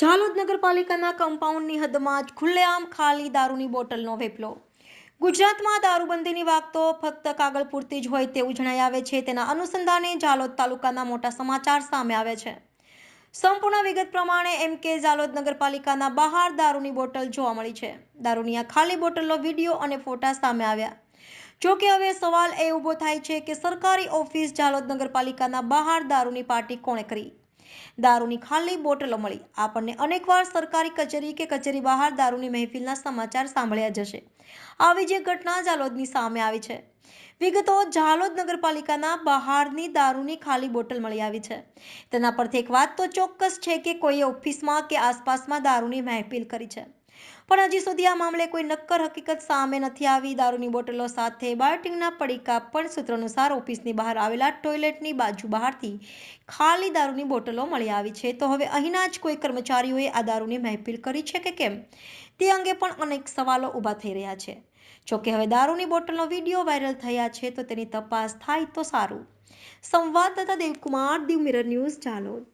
ઝાલોદ નગરપાલિકાના કમ્પાઉન્ડની હદમાં જ ખુલ્લેઆમ ખાલી દારૂની બોટલનો વેપલો. ગુજરાતમાં દારૂબંધીની વાત તો ફક્ત કાગળ પૂરતી જ હોય તેવું જણાઈ આવે છે. તેના અનુસંધાને ઝાલોદ તાલુકાના મોટા સમાચાર સામે આવે છે. સંપૂર્ણ વિગત પ્રમાણે એમ કે ઝાલોદ નગરપાલિકાના બહાર દારૂની બોટલ જોવા મળી છે. દારૂની આ ખાલી બોટલનો વીડિયો અને ફોટા સામે આવ્યા. જો કે હવે સવાલ એ ઊભો થાય છે કે સરકારી ઓફિસ ઝાલોદ નગરપાલિકાના બહાર દારૂની પાર્ટી કોણે કરી? દારૂની ખાલી બોટલો મળી આપણને અનેકવાર સરકારી કચેરી કે કચેરી બહાર દારૂની મહેફિલના સમાચાર સાંભળ્યા જશે આવી જ ઘટના ઝાલોદની સામે આવી છે. વિગતો ઝાલોદ નગરપાલિકાના બહારની દારૂની ખાલી બોટલ મળી આવી છે. તેના પરથી એક વાત તો ચોક્કસ છે કે કોઈએ ઓફિસમાં કે આસપાસમાં દારૂની મહેફિલ કરી છે. પણ હજી સુધી આ મામલે કોઈ નક્કર હકીકત સામે નથી આવી. દારૂની બોટલો સાથે બાયોટિંગના પડીકા પણ સૂત્રાનુસાર ઓફિસની બહાર આવેલા ટોયલેટની બાજુ બહારથી ખાલી દારૂની બોટલો મળી આવી છે. તો હવે અહીંના જ કોઈ કર્મચારીઓએ આ દારૂની મહેફિલ કરી છે કે કેમ? તે અંગે પણ અનેક સવાલો ઊભા થઈ રહ્યા છે. જોકે હવે દારૂની બોટલનો વીડિયો વાયરલ થયા છે તો તેની તપાસ થાય તો સારું. સંવાદદાતા દેવકુમાર દીવ મિરર ન્યૂઝ ચાલોદ